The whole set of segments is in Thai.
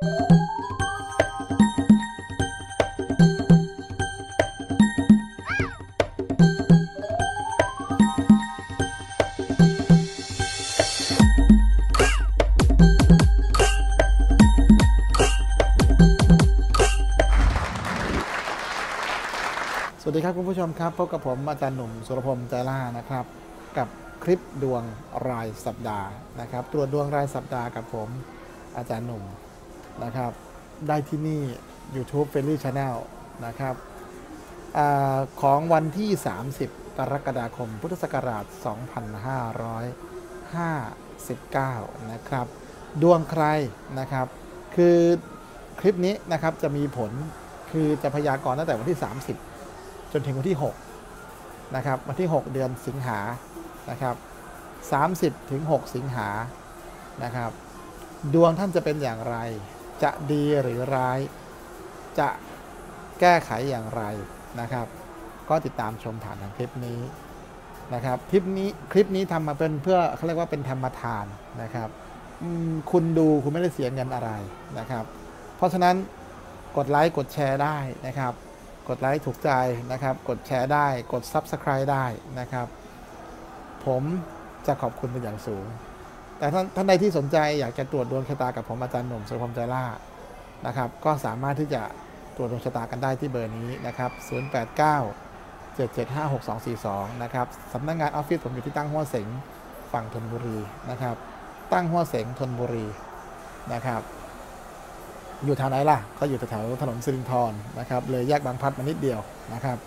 สวัสดีครับคุณผู้ชมครับพบกับผมอาจารย์หนุ่มสุรพงษ์ใจล่านะครับ กับคลิปดวงรายสัปดาห์นะครับ ตรวจดวงรายสัปดาห์กับผมอาจารย์หนุ่ม นะครับ ได้ที่นี่ YouTube f a i r y Channel นะครับอของวันที่ 30 กรกฎาคม พุทธศักราช 2559 นะครับ ดวงใครนะครับ คือคลิปนี้นะครับจะมีผลคือจะพยากรณ์ตั้งแต่วันที่ 30 จนถึงวันที่ 6 นะครับ วันที่ 6 เดือนสิงหานะครับ 30 ถึง 6 สิงหานะครับ ดวงท่านจะเป็นอย่างไร จะดีหรือร้าย จะแก้ไขอย่างไรนะครับ ก็ติดตามชมผ่านทางคลิปนี้นะครับคลิปนี้คลิปนี้ทำมาเป็นเพื่อเขาเรียกว่าเป็นธรรมทานนะครับคุณดูคุณไม่ได้เสียเงินอะไรนะครับ เพราะฉะนั้นกดไลค์กดแชร์ได้นะครับ กดไลค์ถูกใจนะครับ กดแชร์ได้กด Subscribe ได้นะครับ ผมจะขอบคุณเป็นอย่างสูง แต่ท่านท่านใดที่สนใจอยากจะตรวจดวงชะตากับผมอาจารย์หนุ่มสุรพงษ์ใจล่านะครับ ก็สามารถที่จะตรวจดวงชะตากันได้ที่เบอร์นี้นะครับ 089 775 6242 นะครับสำนักงานออฟฟิศผมอยู่ที่ตั้งหัวเสงฝั่งธนบุรีนะครับ ตั้งหัวเสงธนบุรีนะครับ อยู่แถวไหนล่ะ ก็อยู่แถวถนนสิรินธรนะครับ เลยแยกบางพัดมานิดเดียวนะครับ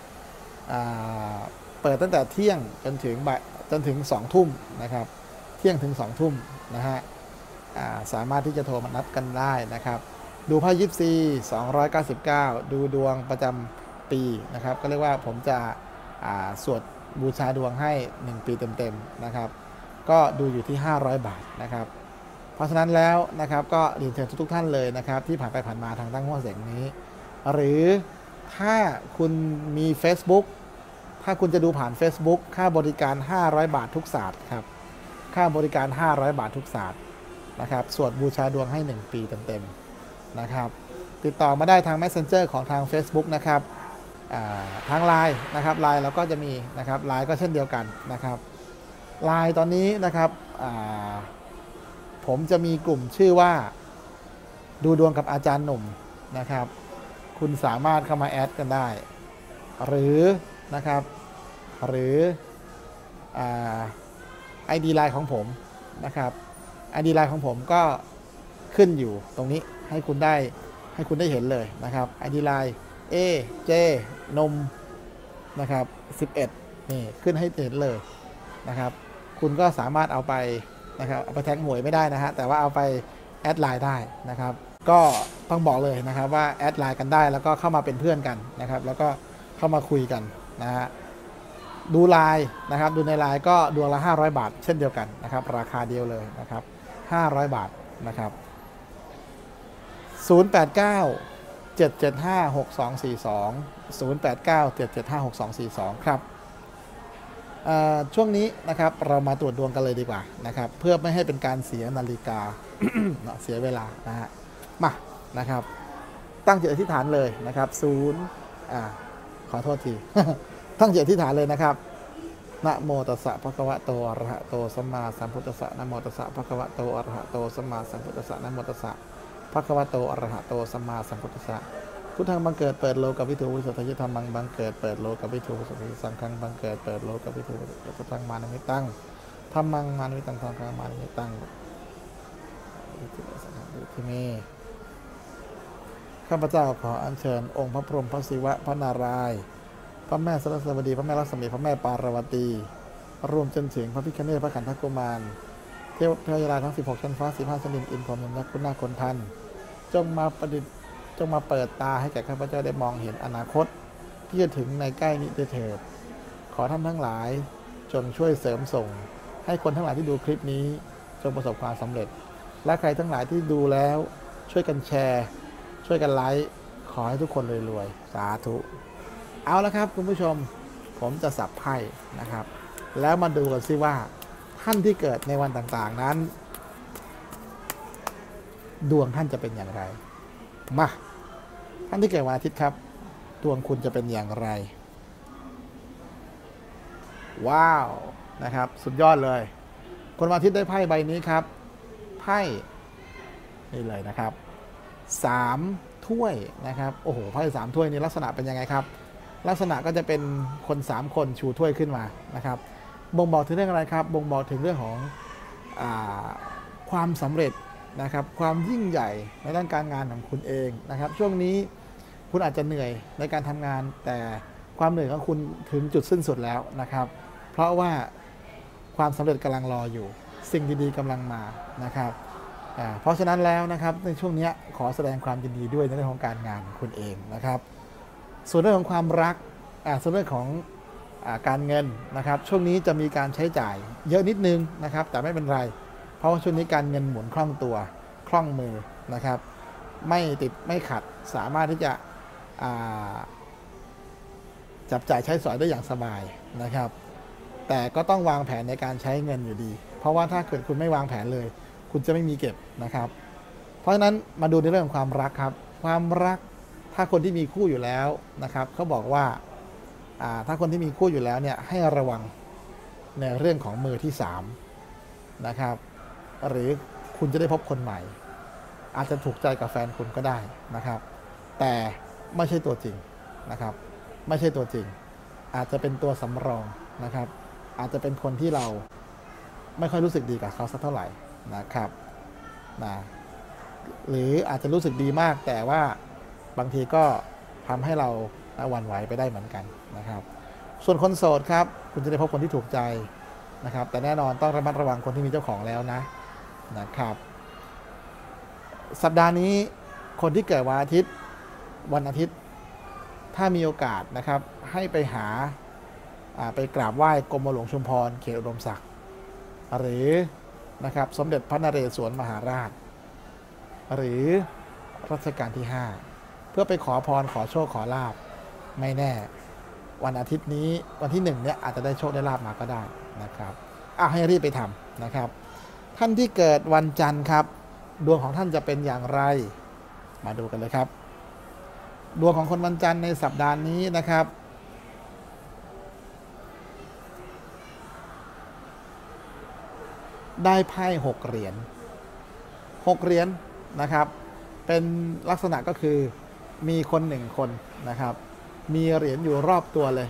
เปิดตั้งแต่เที่ยงจนถึงบ่ายจนถึงสองทุ่มนะครับ ที่ยงถึงสองทุ่มนะฮะาสามารถที่จะโทรมานัดกันได้นะครับ ดูไพ่ยิปซี299 ดูดวงประจำปีนะครับ ก็เรียกว่าผมจะสวดบูชาดวงให้ 1 ปีเต็มๆนะครับ ก็ดูอยู่ที่ 500 บาทนะครับ เพราะฉะนั้นแล้วนะครับก็เรียนเชิญทุกๆท่านเลยนะครับ ที่ผ่านไปผ่านมาทางตั้งหัวเสียงนี้ หรือถ้าคุณมี Facebook ถ้าคุณจะดูผ่าน Facebook ค่าบริการ 500 บาททุกศาสตร์ครับ ค่าบริการ 500 บาททุกศาสตร์นะครับ สวดบูชาดวงให้ 1 ปีเต็มๆนะครับ ติดต่อมาได้ทาง Messenger ของทาง Facebook นะครับทาง Line นะครับ Line เราก็จะมีนะครับ Line ก็เช่นเดียวกันนะครับ Line ตอนนี้นะครับผมจะมีกลุ่มชื่อว่าดูดวงกับอาจารย์หนุ่มนะครับ คุณสามารถเข้ามาแอดกันได้ หรือนะครับ หรืออ ดีไลน์ของผมนะครับไอดีไลของผมก็ขึ้นอยู่ตรงนี้ให้คุณได้ให้คุณได้เห็นเลยนะครับไอดีไลน์ A J นมนะครับ11นี่ขึ้นให้เห็นเลยนะครับ คุณก็สามารถเอาไปนะครับเอาไปแท็กหวยไม่ได้นะฮะแต่ว่าเอาไปแอดไลน์ได้นะครับ ก็ต้องบอกเลยนะครับว่าแอดไลน์กันได้แล้วก็เข้ามาเป็นเพื่อนกันนะครับ แล้วก็เข้ามาคุยกันนะฮะ ดูลน์นะครับดูในลน์ก็ดวงละ 500 บาท เช่นเดียวกันนะครับ ราคาเดียวเลยนะครับ 500 บาทนะครับ 089 775 6242 089 775 6242 ครับเอ่อช่วงนี้นะครับเรามาตรวจดวงกันเลยดีกว่านะครับ เพื่อไม่ให้เป็นการเสียนาฬิกาเนอะเสียเวลานะฮะมานะครับ ตั้งจิตอธิษฐานเลยนะครับศูนย์อ่าขอโทษที ตั้งจิตอธิษฐานเลยนะครับนะโมตัสสะภะคะวะโตอะระหะโตสัมมาสัมพุทธัสสะนะโมตัสสะภะคะวะโตอะระหะโตสัมมาสัมพุทธัสสะนะโมตัสสะภะคะวะโตอะระหะโตสัมมาสัมพุทธัสสะพุทธังบังเกิดเปิดโลกับวิถูวิสุทธิธรรมังบังเกิดเปิดโลกับวิถูวิสุทธิสังฆังบังเกิดเปิดโลกับวิถูวิสุทธังมานิมิตังธรรมังมานิมิตังสังฆังมานิมิตังอิติปิสังฆังอิติเมข้าพเจ้าขออัญเชิญองค์พระพรหมพระศิวะพระนารายณ์ พระแม่สรสวดี พระแม่ลักษมี พระแม่ปารวตี รวมจนถึงพระพิฆเนศพระขันธกุมาร เทวเทวดาทั้ง 16 ชั้นฟ้า 15ชั้นดิน อินพรหมยักษ์คุณนาคนทัน จงมาประดิษฐ์ จงมาเปิดตาให้แก่ข้าพเจ้าได้มองเห็นอนาคต ที่จะถึงในใกล้นี้เถิด ขอท่านทั้งหลาย จงช่วยเสริมส่ง ให้คนทั้งหลายที่ดูคลิปนี้ จงประสบความสำเร็จ และใครทั้งหลายที่ดูแล้ว ช่วยกันแชร์ ช่วยกันไลค์ ขอให้ทุกคนรวยๆ สาธุ เอาละครับคุณผู้ชมผมจะสับไพ่นะครับ แล้วมาดูกันซิว่าท่านที่เกิดในวันต่างๆนั้น ดวงท่านจะเป็นอย่างไร มาท่านที่เกิดวันอาทิตย์ครับ ดวงคุณจะเป็นอย่างไร ว้าวนะครับ สุดยอดเลย คนวันอาทิตย์ได้ไพ่ใบนี้ครับไพ่นี่เลยนะครับสามถ้วยนะครับ โอ้โหไพ่สามถ้วยนี่ลักษณะเป็นยังไงครับ ลักษณะก็จะเป็นคนสามคนชูถ้วยขึ้นมานะครับ บ่งบอกถึงเรื่องอะไรครับ บ่งบอกถึงเรื่องของอความสำเร็จนะครับ ความยิ่งใหญ่ในด้านการงานของคุณเองนะครับ ช่วงนี้คุณอาจจะเหนื่อยในการทำงาน แต่ความเหนื่อยของคุณถึงจุดสิ้นสุดแล้วนะครับ เพราะว่าความสำเร็จกำลังรออยู่ สิ่งดีๆกำลังมานะครับเพราะฉะนั้นแล้วนะครับในช่วงนี้ขอแสดงความยินดีด้วยในเรื่องของการงานของคุณเองนะครับ ส่วนเรื่องของความรักอ่าส่วนเรื่องของอการเงินนะครับ ช่วงนี้จะมีการใช้จ่ายเยอะนิดนึงนะครับ แต่ไม่เป็นไร เพราะว่าช่วงนี้การเงินหมุนคล่องตัวคล่องมือนะครับ ไม่ติดไม่ขัดสามารถที่จะจับจ่ายใช้สอยได้อย่างสบายนะครับ แต่ก็ต้องวางแผนในการใช้เงินอยู่ดี เพราะว่าถ้าเกิดคุณไม่วางแผนเลย คุณจะไม่มีเก็บนะครับ เพราะฉะนั้นมาดูในเรื่องของความรักครับ ความรัก ถ้าคนที่มีคู่อยู่แล้วนะครับเขาบอกว่าถ้าคนที่มีคู่อยู่แล้วเนี่ยให้ระวังในเรื่องของมือที่สามนะครับหรือคุณจะได้พบคนใหม่ อาจจะถูกใจกับแฟนคุณก็ได้นะครับ แต่ไม่ใช่ตัวจริงนะครับ ไม่ใช่ตัวจริง อาจจะเป็นตัวสำรองนะครับ อาจจะเป็นคนที่เราไม่ค่อยรู้สึกดีกับเขาสักเท่าไหร่นะครับนะหรืออาจจะรู้สึกดีมากแต่ว่า บางทีก็ทำให้เราหวั่นไหวไปได้เหมือนกันนะครับ ส่วนคนโสดครับ คุณจะได้พบคนที่ถูกใจนะครับ แต่แน่นอนต้องระมัดระวังคนที่มีเจ้าของแล้วนะนะครับ สัปดาห์นี้คนที่เกิดวันอาทิตย์วันอาทิตย์ ถ้ามีโอกาสนะครับ ให้ไปหาอ่าไปกราบไหว้กรมหลวงชุมพรเขตอุดมศักดิ์หรือนะครับสมเด็จพระนเรศวรมหาราช หรือรัชกาลที่ 5 เพื่อไปขอพรขอโชคขอลาบไม่แน่ วันอาทิตย์นี้วันที่หนึ่งเนี่ยอาจจะได้โชคได้ลาบมาก็ได้นะครับอะให้รีบไปทำนะครับ ท่านที่เกิดวันจันทร์ครับ ดวงของท่านจะเป็นอย่างไร มาดูกันเลยครับ ดวงของคนวันจันทร์ในสัปดาห์นี้นะครับได้ไพ่หกเหรียญหกเหรียญนะครับ เป็นลักษณะก็คือ มีคนหนึ่งคนนะครับ มีเหรียญอยู่รอบตัวเลย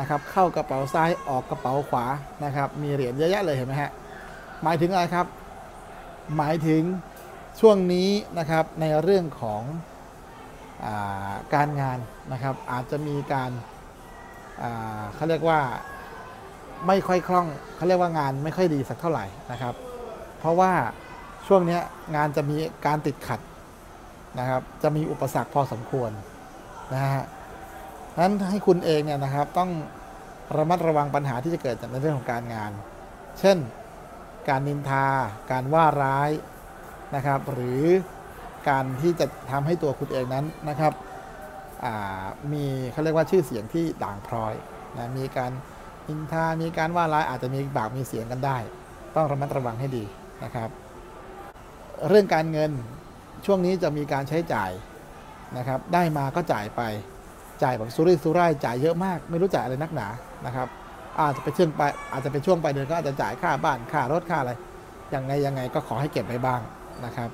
นะครับ เข้ากระเป๋าซ้ายออกกระเป๋าขวานะครับ มีเหรียญเยอะแยะเลยเห็นไหมฮะหมายถึงอะไรครับ หมายถึงช่วงนี้นะครับในเรื่องของอาการงานนะครับ อาจจะมีการาเขาเรียกว่าไม่ค่อยคล่องเขาเรียกว่างานไม่ค่อยดีสักเท่าไหร่นะครับ เพราะว่าช่วงนี้งานจะมีการติดขัด นะครับ จะมีอุปสรรคพอสมควรนะฮะนั้นให้คุณเองเนี่ยนะครับต้องระมัดระวังปัญหาที่จะเกิดจากในเรื่องของการงาน เช่น การนินทา การว่าร้ายนะครับ หรือการที่จะทำให้ตัวคุณเองนั้นนะครับมีเขาเรียกว่าชื่อเสียงที่ด่างพร้อยนะมีการนินทา มีการว่าร้ายอาจจะมีปากมีเสียงกันได้ ต้องระมัดระวังให้ดีนะครับ เรื่องการเงิน ช่วงนี้จะมีการใช้จ่ายนะครับ ได้มาก็จ่ายไป จ่ายแบบสุรุ่ยสุร่ายจ่ายเยอะมาก ไม่รู้จ่ายอะไรนักหนานะครับ อาจจะเป็นช่วงไปอาจจะเป็นช่วงไปลายเดือนก็อาจจะจ่ายค่าบ้านค่ารถค่าอะไรยังไงยังไงก็ขอให้เก็บไว้บ้างนะครับ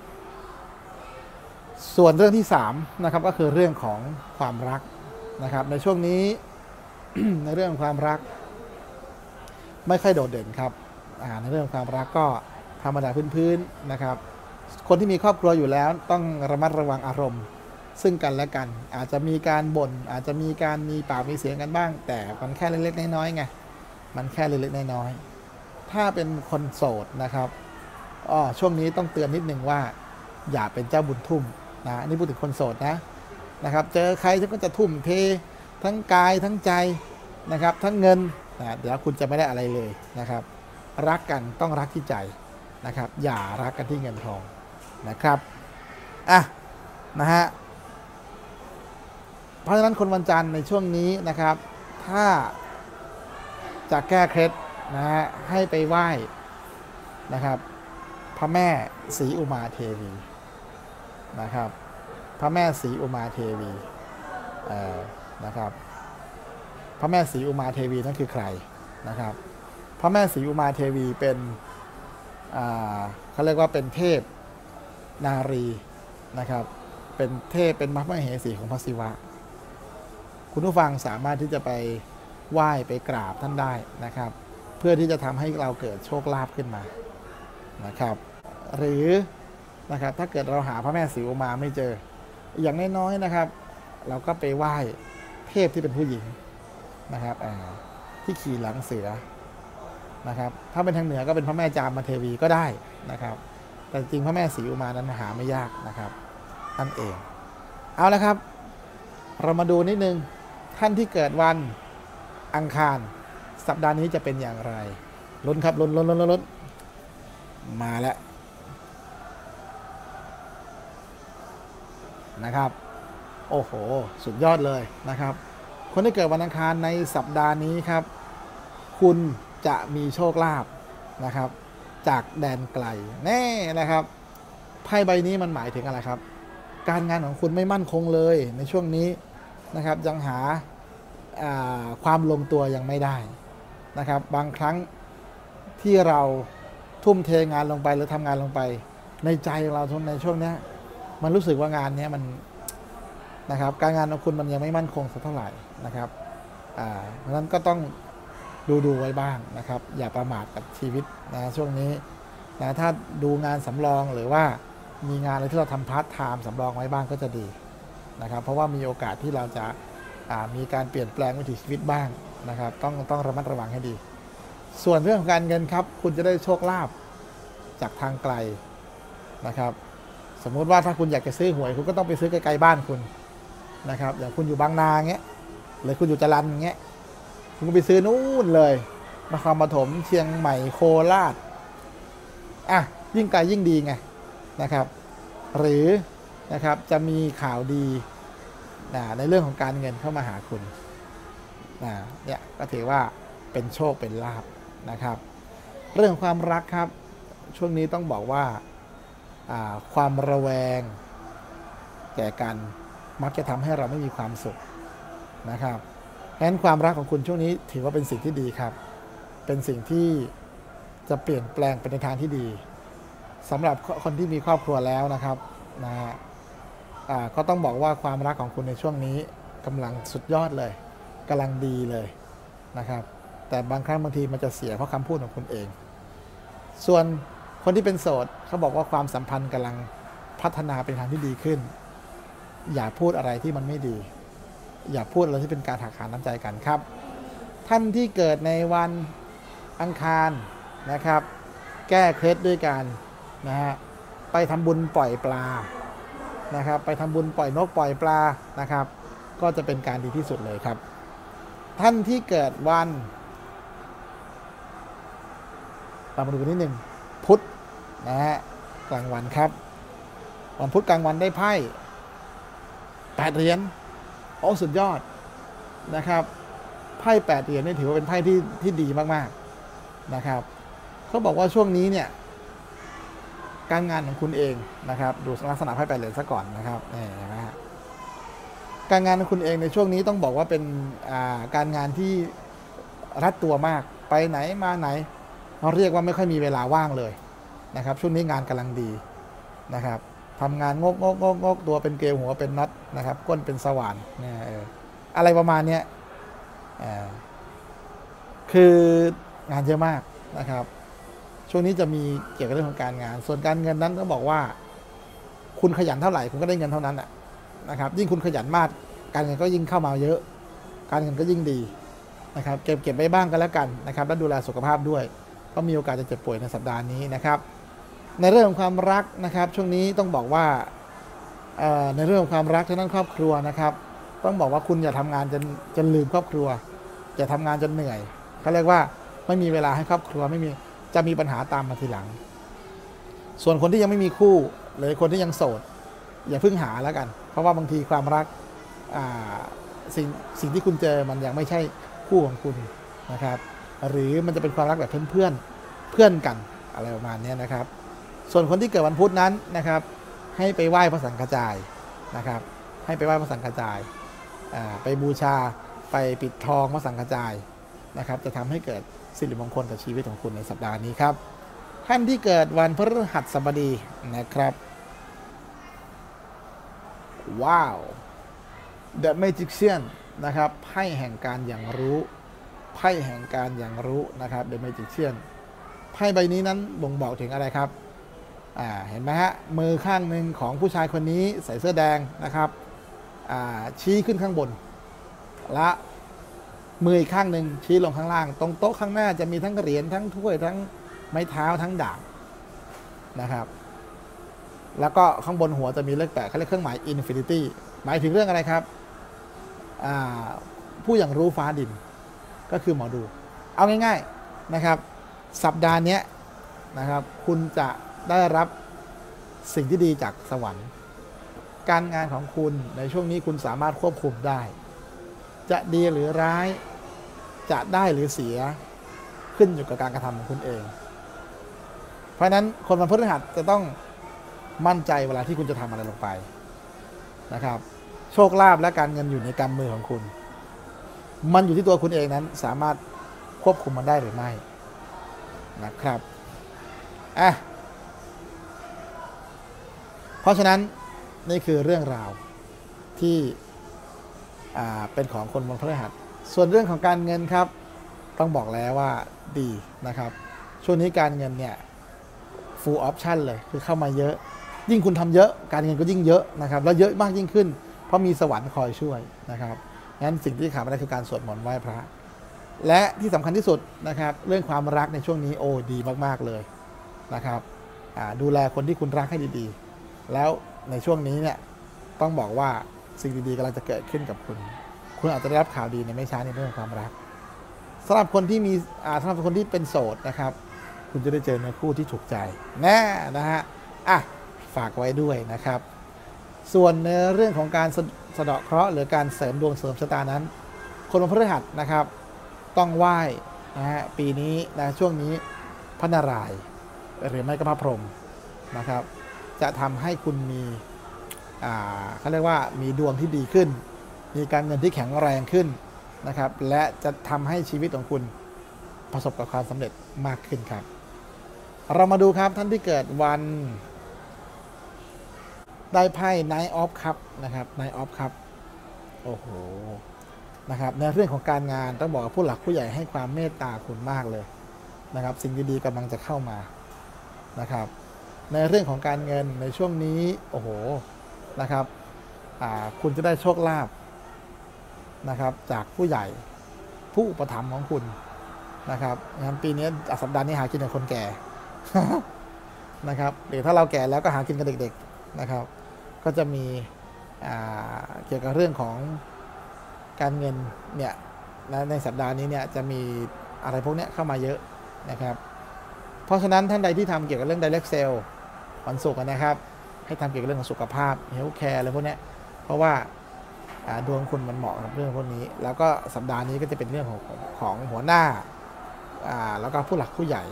ส่วนเรื่องที่3นะครับก็คือเรื่องของความรักนะครับ ในช่วงนี้ในเรื่องความรัก ไม่ค่อยโดดเด่นครับในเรื่องความรักก็ธรรมดาพื้นๆนะครับ คนที่มีครอบครัวอยู่แล้วต้องระมัดระวังอารมณ์ ซึ่งกันและกัน อาจจะมีการบน่นอาจจะมีการมีปากมีเสียงกันบ้าง แต่มันแค่เล็กๆน้อยๆไงมันแค่เล็กๆน้อยๆถ้าเป็นคนโสดนะครับอ๋อช่วงนี้ต้องเตือนนิดนึงว่า อย่าเป็นเจ้าบุญทุ่มนะนี่พูดถึงคนโสดนะนะครับ เจอใครฉันก็จะทุ่มเททั้งกายทั้งใจนะครับ ทั้งเงินนะเดี๋ยวคุณจะไม่ได้อะไรเลยนะครับ รักกันต้องรักที่ใจนะครับ อย่ารักกันที่เงินทอง นะครับอะนะฮะเพราะฉะนั้นคนวันจันทร์ในช่วงนี้นะครับ ถ้าจะแก้เคล็ดนะฮะให้ไปไหว้นะครับ พระแม่ศรีอุมาเทวีนะครับ พระแม่ศรีอุมาเทวีเอ่อนะครับ พระแม่ศรีอุมาเทวีนั่นคือใครนะครับ พระแม่ศรีอุมาเทวีเป็นอ่าเขาเรียกว่าเป็นเทพ นารีนะครับ เป็นเทพเป็นมหาเหสีของพระศิวะ คุณผู้ฟังสามารถที่จะไปไหว้ไปกราบท่านได้นะครับ เพื่อที่จะทำให้เราเกิดโชคลาภขึ้นมานะครับ หรือนะครับถ้าเกิดเราหาพระแม่ศรีอุมาไม่เจอ อย่างน้อยๆนะครับ เราก็ไปไหว้เทพที่เป็นผู้หญิงนะครับที่ขี่หลังเสือนะครับ ถ้าเป็นทางเหนือก็เป็นพระแม่จามเทวีก็ได้นะครับ แต่จริงพระแม่ศรีอุมานั้นหาไม่ยากนะครับนั่นเอง เอาละครับ เรามาดูนิดนึงท่านที่เกิดวันอังคาร สัปดาห์นี้จะเป็นอย่างไรลุ้นครับลุ้นลุ้นลุ้นลุ้นมาแล้วนะครับ โอ้โห สุดยอดเลยนะครับ คนที่เกิดวันอังคารในสัปดาห์นี้ครับ คุณจะมีโชคลาภนะครับ จากแดนไกลแน่นะครับไพ่ใบนี้มันหมายถึงอะไรครับ การงานของคุณไม่มั่นคงเลยในช่วงนี้นะครับยังหาาความลงตัวยังไม่ได้นะครับ บางครั้งที่เราทุ่มเทงานลงไปหรือทำงานลงไป ในใจของเราในช่วงนี้มันรู้สึกว่างานนี้มันนะครับ การงานของคุณมันยังไม่มั่นคงสักเท่าไหร่นะครับเพราะนั้นก็ต้อง ดูดูไว้บ้างนะครับ อย่าประมาทกับชีวิตนะช่วงนี้นะถ้าดูงานสำรองหรือว่ามีงานอะไรที่เราทำพาร์ทไทม์สำรองไว้บ้างก็จะดีนะครับ เพราะว่ามีโอกาสที่เราจะามีการเปลี่ยนแปลงวิถีชีวิตบ้างนะครับ ต้องต้องระมัดระวังให้ดี ส่วนเรื่องของการเงินครับ คุณจะได้โชคลาภจากทางไกลนะครับ สมมุติว่าถ้าคุณอยากจะซื้อหวย คุณก็ต้องไปซื้อไกลๆบ้านคุณนะครับอย่างคุณอยู่บางนาเงี้ยหรือคุณอยู่จรันเงี้ย คุณก็ไปซื้อนู่นเลยนครปฐมเชียงใหม่โคราชอะยิ่งไกลยิ่งดีไงนะครับ หรือนะครับจะมีข่าวดีนะในเรื่องของการเงินเข้ามาหาคุณนะเนี่ยก็ถือว่าเป็นโชคเป็นลาบนะครับ เรื่องความรักครับ ช่วงนี้ต้องบอกว่าความระแวง แก่กันมักจะทำให้เราไม่มีความสุขนะครับ นั้นความรักของคุณช่วงนี้ถือว่าเป็นสิ่งที่ดีครับ เป็นสิ่งที่จะเปลี่ยนแปลงเป็นในทางที่ดีสำหรับคนที่มีครอบครัวแล้วนะครับนะฮะก็ต้องบอกว่าความรักของคุณในช่วงนี้กำลังสุดยอดเลยกำลังดีเลยนะครับ แต่บางครั้งบางทีมันจะเสียเพราะคำพูดของคุณเอง ส่วนคนที่เป็นโสดเขาบอกว่าความสัมพันธ์กำลังพัฒนาเป็นทางที่ดีขึ้น อย่าพูดอะไรที่มันไม่ดี อย่าพูดอะไรที่เป็นการหักหานน้ำใจกันครับ ท่านที่เกิดในวันอังคารนะครับ แก้เคล็ดด้วยการนะฮะไปทำบุญปล่อยปลานะครับ ไปทำบุญปล่อยนกปล่อยปลานะครับ ก็จะเป็นการดีที่สุดเลยครับ ท่านที่เกิดวันเรามาดูกันนิดหนึ่งพุธนะฮะกลางวันครับ วันพุธกลางวันได้ไพ่แปดเหรียญ อ้สุดยอดนะครับไพ่แปดเหรียญนี่ถือว่าเป็นไพ่ที่ที่ดีมากๆนะครับเขาบอกว่าช่วงนี้เนี่ยการงานของคุณเองนะครับ ดูลักษณะไพ่แปดเหรียญซะก่อนนะครับนี่นไหมฮะการงานของคุณเองในช่วงนี้ต้องบอกว่าเป็นอ่าการงานที่รัดตัวมากไปไหนมาไหนเราเรียกว่าไม่ค่อยมีเวลาว่างเลยนะครับ ช่วงนี้งานกำลังดีนะครับ ทำงานงกงกงกงกตัวเป็นเกลียวหัวเป็นน็อตนะครับ ก้นเป็นสว่านเนี่ยอะไรประมาณเนี้ยคืองานเยอะมากนะครับ ช่วงนี้จะมีเกี่ยวกับเรื่องของการงาน ส่วนการเงินนั้นต้องบอกว่า คุณขยันเท่าไหร่คุณก็ได้เงินเท่านั้นแหละนะครับ ยิ่งคุณขยันมาก การเงินก็ยิ่งเข้ามาเยอะ การเงินก็ยิ่งดีนะครับ เก็บเก็บไว้บ้างก็แล้วกันนะครับ และดูแลสุขภาพด้วยเพราะมีโอกาสจะเจ็บป่วยในสัปดาห์นี้นะครับ ในเรื่องของความรักนะครับ ช่วงนี้ต้องบอกว่าในเรื่องของความรักทางด้านครอบครัวนะครับ ต้องบอกว่าคุณอย่าทำงานจนจนลืมครอบครัวอย่าทำงานจนเหนื่อยเขาเรียกว่าไม่มีเวลาให้ครอบครัวไม่มีจะมีปัญหาตามมาทีหลัง ส่วนคนที่ยังไม่มีคู่หรือคนที่ยังโสด อย่าเพิ่งหาแล้วกัน เพราะว่าบางทีความรักสิ่งสิ่งที่คุณเจอมันยังไม่ใช่คู่ของคุณนะครับ หรือมันจะเป็นความรักแบบเพื่อนเพื่อนกันอะไรประมาณนี้นะครับ ส่วนคนที่เกิดวันพุธนั้นนะครับ ให้ไปไหว้พระสังฆจายนะครับ ให้ไปไหว้พระสังฆจายไปบูชาไปปิดทองพระสังฆจายนะครับ จะทำให้เกิดสิริมงคลกับชีวิตของคุณในสัปดาห์นี้ครับท่านที่เกิดวันพฤหัสบดีนะครับ ว้าว The Magician นะครับไพ่แห่งการอย่างรู้ไพ่แห่งการอย่างรู้นะครับ The Magician ไพ่ใบนี้นั้นบ่งบอกถึงอะไรครับ เห็นไหมฮะมือข้างหนึ่งของผู้ชายคนนี้ใส่เสื้อแดงนะครับชี้ขึ้นข้างบน และมืออีกข้างหนึ่งชี้ลงข้างล่าง ตรงโต๊ะข้างหน้าจะมีทั้งเหรียญทั้งถ้วยทั้งไม้เท้าทั้งดาบนะครับ แล้วก็ข้างบนหัวจะมีเลขแปดเขาเรียกเครื่องหมาย infinity หมายถึงเรื่องอะไรครับผู้อย่างรู้ฟ้าดินก็คือหมอดู เอาง่าย ๆนะครับ สัปดาห์นี้นะครับ คุณจะ ได้รับสิ่งที่ดีจากสวรรค์ การงานของคุณในช่วงนี้คุณสามารถควบคุมได้ จะดีหรือร้าย จะได้หรือเสียขึ้นอยู่กับการกระทำของคุณเอง เพราะนั้นคนวันพฤหัสจะต้องมั่นใจเวลาที่คุณจะทำอะไรลงไปนะครับ โชคลาภและการเงินอยู่ในกำมือของคุณ มันอยู่ที่ตัวคุณเองนั้นสามารถควบคุมมันได้หรือไม่นะครับอะ เพราะฉะนั้นนี่คือเรื่องราวที่เป็นของคนวันพฤหัส ส่วนเรื่องของการเงินครับ ต้องบอกแล้วว่าดีนะครับ ช่วงนี้การเงินเนี่ย full option เลยคือเข้ามาเยอะ ยิ่งคุณทำเยอะการเงินก็ยิ่งเยอะนะครับ แล้วเยอะมากยิ่งขึ้น เพราะมีสวรรค์คอยช่วยนะครับงั้นสิ่งที่ขาดไม่ได้คือการสวดมนต์ไหว้พระ และที่สำคัญที่สุดนะครับ เรื่องความรักในช่วงนี้โอ้ดีมากๆเลยนะครับดูแลคนที่คุณรักให้ดีๆ แล้วในช่วงนี้เนี่ยต้องบอกว่าสิ่งดีๆกำลังจะเกิดขึ้นกับคุณ คุณอาจจะได้รับข่าวดีในไม่ช้าในเรื่องของความรักสำหรับคนที่มีสำหรับคนที่เป็นโสดนะครับ คุณจะได้เจอเนื้อคู่ที่ถูกใจ แน่นะฮะอะฝากไว้ด้วยนะครับ ส่วนในเรื่องของการสะสะเดาะเคราะห์หรือการเสริมดวงเสริมชะตานั้น คนวันพฤหัสนะครับ ต้องไหว้นะฮะปีนี้นะช่วงนี้พระนารายณ์หรือไม่ก็พระพรหมนะครับ จะทำให้คุณมีเขาเรียกว่ามีดวงที่ดีขึ้น มีการเงินที่แข็งแรงขึ้นนะครับ และจะทำให้ชีวิตของคุณประสบกับความสำเร็จมากขึ้นครับ เรามาดูครับท่านที่เกิดวัน ได้ไพ่ Nine of Cup นะครับ Nine of Cup โอ้โหนะครับในเรื่องของการงานต้องบอกผู้หลักผู้ใหญ่ให้ความเมตตาคุณมากเลยนะครับ สิ่งดีๆกำลังจะเข้ามานะครับ ในเรื่องของการเงินในช่วงนี้โอ้โหนะครับคุณจะได้โชคลาภนะครับ จากผู้ใหญ่ผู้อุปถัมภ์ของคุณนะครับงั้นปีนี้อะสัปดาห์นี้หากินกับคนแก่นะครับหรือถ้าเราแก่แล้วก็หากินกับเด็กๆนะครับ ก็จะมีเกี่ยวกับเรื่องของการเงินเนี่ยและในสัปดาห์นี้เนี่ยจะมีอะไรพวกนี้เข้ามาเยอะนะครับ เพราะฉะนั้นท่านใดที่ทำเกี่ยวกับเรื่อง direct sale วันศุกร์นะครับ ให้ทำเกี่ยวกับเรื่องของสุขภาพ health care อะไรพวกนี้เพราะว่าดวงคุณมันเหมาะกับเรื่องพวกนี้ แล้วก็สัปดาห์นี้ก็จะเป็นเรื่องของของของหัวหน้าแล้วก็ผู้หลักผู้ใหญ่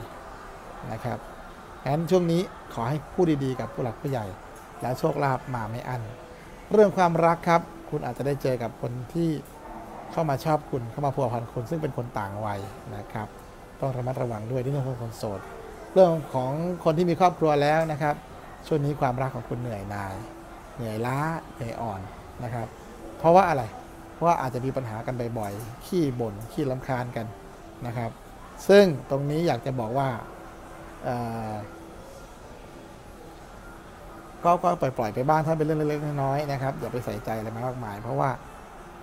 นะครับงั้นช่วงนี้ขอให้พูดดีๆ กับผู้หลักผู้ใหญ่ แล้วโชคลาภมาไม่อั้นเรื่องความรักครับ คุณอาจจะได้เจอกับคนที่เข้ามาชอบคุณเข้ามาพัวพันคุณซึ่งเป็นคนต่างวัยนะครับ ต้องระมัดระวังด้วยที่เรื่องของคนโสด เรื่องของคนที่มีครอบครัวแล้วนะครับ ช่วงนี้ความรักของคุณเหนื่อยนาย เหนื่อยล้าเหนื่อยอ่อนนะครับ เพราะว่าอะไร เพราะว่าอาจจะมีปัญหากันบ่อยๆขี้บ่นขี้ลำคาญกันนะครับ ซึ่งตรงนี้อยากจะบอกว่าก็ก็ปล่อยๆไปบ้างถ้าเป็นเรื่องเล็กๆน้อยๆนะครับอย่าไปใส่ใจอะไรมากมาย เพราะว่า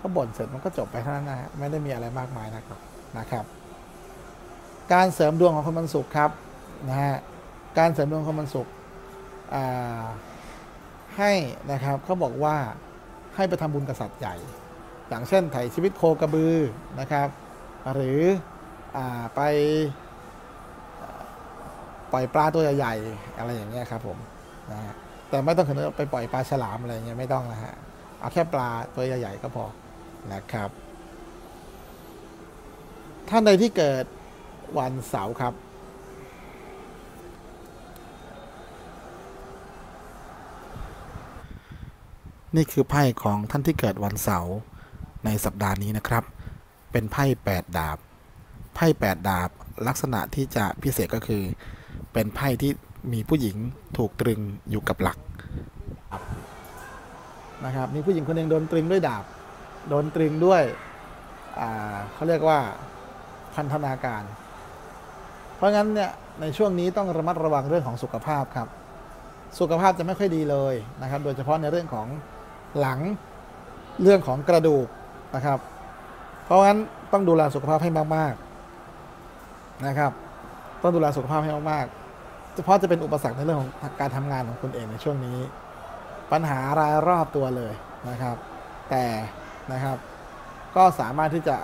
ก็บ่นเสร็จมันก็จบไปเท่านั้นนะฮะไม่ได้มีอะไรมากมายนะครับนะครับ การเสริมดวงของคนวันศุกร์ครับ นะฮะการเสริมดวงของคนวันศุกร์ให้นะครับเขาบอกว่าให้ไปทำบุญกับสัตว์ใหญ่ อย่างเช่นไถ่ชีวิตโคกระบือนะครับ หรืออไปปล่อยปลาตัวใหญ่ๆอะไรอย่างเงี้ยครับผมนะฮะแต่ไม่ต้องถึงไปปล่อยปลาฉลามอะไรเงี้ยไม่ต้องนะฮะเอาแค่ปลาตัวใหญ่ๆก็พอนะครับ ท่านใดที่เกิดวันเสาร์ครับ นี่คือไพ่ของท่านที่เกิดวันเสาร์ในสัปดาห์นี้นะครับ เป็นไพ่8ดาบ ไพ่8ดาบลักษณะที่จะพิเศษก็คือ เป็นไพ่ที่มีผู้หญิงถูกตรึงอยู่กับหลักนะครับมีผู้หญิงคนหนึ่งโดนตรึงด้วยดาบ โดนตรึงด้วยเขาเรียกว่าพันธนาการ เพราะงั้นเนี่ยในช่วงนี้ต้องระมัดระวังเรื่องของสุขภาพครับ สุขภาพจะไม่ค่อยดีเลยนะครับ โดยเฉพาะในเรื่องของ หลังเรื่องของกระดูกนะครับ เพราะงั้นต้องดูแลสุขภาพให้มากๆนะครับ ต้องดูแลสุขภาพให้มากๆเฉพาะจะเป็นอุปสรรคในเรื่องของการทำงานของคุณเองในช่วงนี้ ปัญหารายรอบตัวเลยนะครับ แต่นะครับ ก็สามารถที่จะ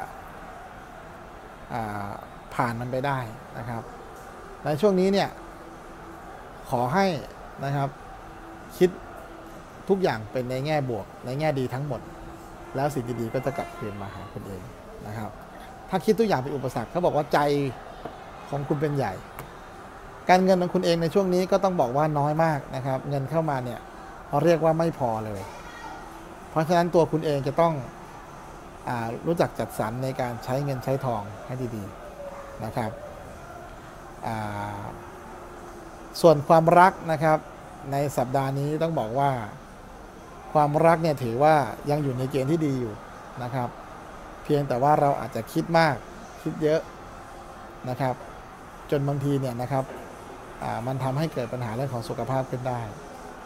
ผ่านมันไปได้นะครับ ในช่วงนี้เนี่ยขอให้นะครับคิด ทุกอย่างเป็นในแง่บวก ในแง่ดีทั้งหมด แล้วสิ่งดีๆก็จะกลับคืนมาหาคุณเองนะครับ ถ้าคิดทุกอย่างเป็นอุปสรรคเขาบอกว่าใจของคุณเป็นใหญ่ การเงินของคุณเองในช่วงนี้ก็ต้องบอกว่าน้อยมากนะครับ เงินเข้ามาเนี่ยเราเรียกว่าไม่พอเลย เพราะฉะนั้นตัวคุณเองจะต้องอรู้จักจัดสรรในการใช้เงินใช้ทองให้ดีๆนะครับส่วนความรักนะครับในสัปดาห์นี้ต้องบอกว่า ความรักเนี่ยถือว่ายังอยู่ในเกณฑ์ที่ดีอยู่นะครับ เพียงแต่ว่าเราอาจจะคิดมากคิดเยอะนะครับ จนบางทีเนี่ยนะครับมันทำให้เกิดปัญหาเรื่องของสุขภาพขึ้นได้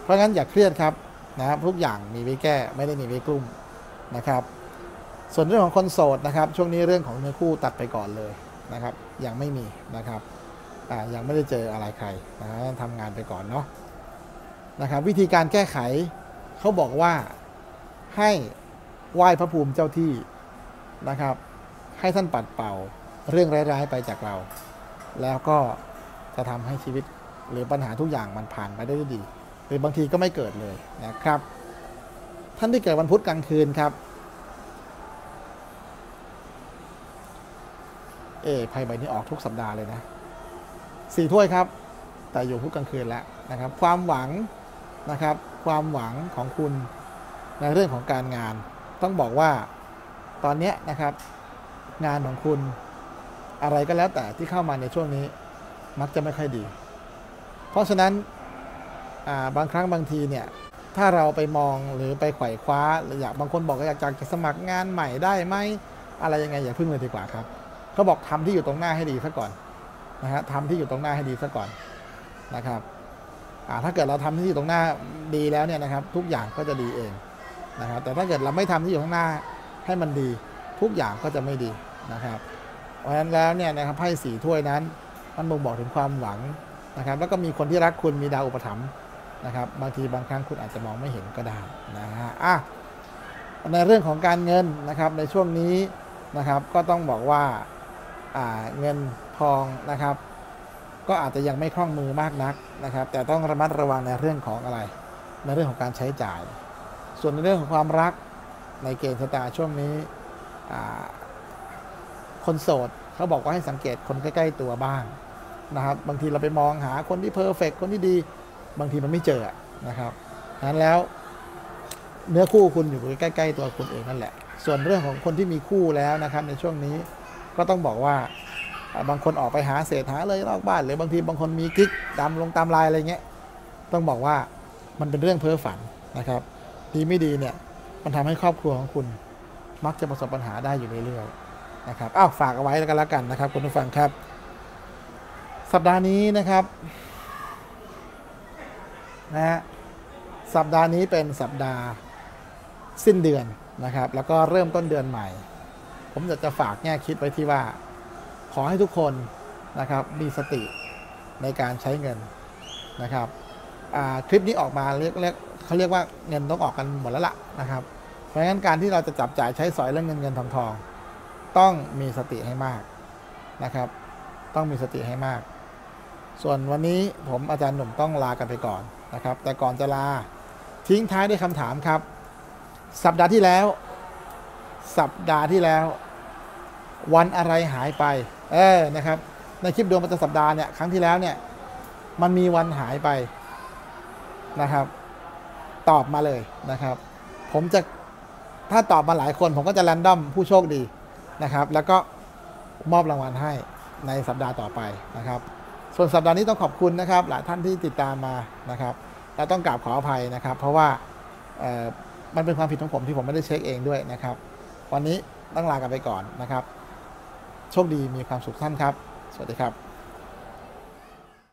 เพราะงั้นอย่าเครียดครับนะครับทุกอย่างมีไว้แก้ไม่ได้มีไว้กลุ้มนะครับ ส่วนเรื่องของคนโสดนะครับ ช่วงนี้เรื่องของเนื้อคู่ตัดไปก่อนเลยนะครับ ยังไม่มีนะครับยังไม่ได้เจออะไรใครนะทำงานไปก่อนเนาะนะครับ วิธีการแก้ไข เขาบอกว่าให้ไหว้พระภูมิเจ้าที่นะครับ ให้ท่านปัดเป่าเรื่องร้ายๆไปจากเรา แล้วก็จะทำให้ชีวิตหรือปัญหาทุกอย่างมันผ่านไปได้ด้วยดี หรือบางทีก็ไม่เกิดเลยนะครับ ท่านที่เกิดวันพุธกลางคืนครับเอไพ่ใบนี้ออกทุกสัปดาห์เลยนะสี่ถ้วยครับ แต่อยู่พุธกลางคืนแล้วนะครับ ความหวังนะครับ ความหวังของคุณในเรื่องของการงาน ต้องบอกว่าตอนนี้นะครับ งานของคุณอะไรก็แล้วแต่ที่เข้ามาในช่วงนี้มักจะไม่ค่อยดี เพราะฉะนั้นาบางครั้งบางทีเนี่ยถ้าเราไปมองหรือไปไขว่คว้าหรืออยากบางคนบอกว่าอยากจะสมัครงานใหม่ได้ไหมอะไรยังไงอย่าพึ่งเลยดีกว่าครับเขาบอกทำที่อยู่ตรงหน้าให้ดีซะก่อนนะฮะทำที่อยู่ตรงหน้าให้ดีซะก่อนนะครับ ถ้าเกิดเราทำที่อยู่ตรงหน้าดีแล้วเนี่ยนะครับ ทุกอย่างก็จะดีเองนะครับ แต่ถ้าเกิดเราไม่ทำที่อยู่ข้างหน้าให้มันดี ทุกอย่างก็จะไม่ดีนะครับ เพราะฉะนั้นแล้วเนี่ยนะครับไพ่สีถ้วยนั้น มันบ่งบอกถึงความหวังนะครับ แล้วก็มีคนที่รักคุณมีดาวอุปถัมภ์นะครับ บางทีบางครั้งคุณอาจจะมองไม่เห็นก็ได้นะฮะอะในเรื่องของการเงินนะครับในช่วงนี้นะครับ ก็ต้องบอกว่าเงินทองนะครับ ก็อาจจะยังไม่คล่องมือมากนักนะครับ แต่ต้องระมัดระวังในเรื่องของอะไร ในเรื่องของการใช้จ่าย ส่วนในเรื่องของความรักในเกณฑ์ชะตาช่วงนี้คนโสดเขาบอกว่าให้สังเกตคนใกล้ ๆ ตัวบ้างนะครับ บางทีเราไปมองหาคนที่เพอร์เฟกคนที่ดี บางทีมันไม่เจอนะครับฉะนั้นแล้ว เนื้อคู่คุณอยู่ใกล้ ๆ ตัวคุณเองนั่นแหละ ส่วนเรื่องของคนที่มีคู่แล้วนะครับ ในช่วงนี้ก็ต้องบอกว่า บางคนออกไปหาเศษหาเลยนอกบ้านหรือบางทีบางคนมีกิ๊กตามลงตามลน์อะไรเงี้ยต้องบอกว่ามันเป็นเรื่องเพ้อฝันนะครับดีไม่ดีเนี่ยมันทำให้ครอบครัวของคุณ มักจะประสบปัญหาได้อยู่เรื่อยๆนะครับอ้าวฝากเอาไว้แล้วกันแล้วกันนะครับ คุณผู้ฟังครับ สัปดาห์นี้นะครับนะฮะสัปดาห์นี้เป็นสัปดาห์สิ้นเดือนนะครับ แล้วก็เริ่มต้นเดือนใหม่ ผมอยากจะฝากแง่คิดไว้ที่ว่า อให้ทุกคนนะครับมีสติในการใช้เงินนะครับคลิปนี้ออกมาเรียกเรียกเขาเรียกว่าเงินต้องออกกันหมดแล้วล่ะนะครับ เพราะฉะนั้นการที่เราจะจับจ่ายใช้สอยเรื่องเงินเงินทองทองต้องมีสติให้มากนะครับ ต้องมีสติให้มาก ส่วนวันนี้ผมอาจารย์หนุ่มต้องลากันไปก่อนนะครับ แต่ก่อนจะลาทิ้งท้ายด้วยคำถามครับ สัปดาห์ที่แล้ว สัปดาห์ที่แล้ว วันอะไรหายไป เออนะครับ ในคลิปดวงประจำสัปดาห์เนี่ยครั้งที่แล้วเนี่ย มันมีวันหายไปนะครับ ตอบมาเลยนะครับ ผมจะถ้าตอบมาหลายคน ผมก็จะแรนดอมผู้โชคดีนะครับ แล้วก็มอบรางวัลให้ในสัปดาห์ต่อไปนะครับ ส่วนสัปดาห์นี้ต้องขอบคุณนะครับ หลายท่านที่ติดตามมานะครับและต้องกราบขออภัยนะครับ เพราะว่ามันเป็นความผิดของผมที่ผมไม่ได้เช็คเองด้วยนะครับ วันนี้ต้องลากันไปก่อนนะครับ โชคดีมีความสุขท่านครับ สวัสดีครับ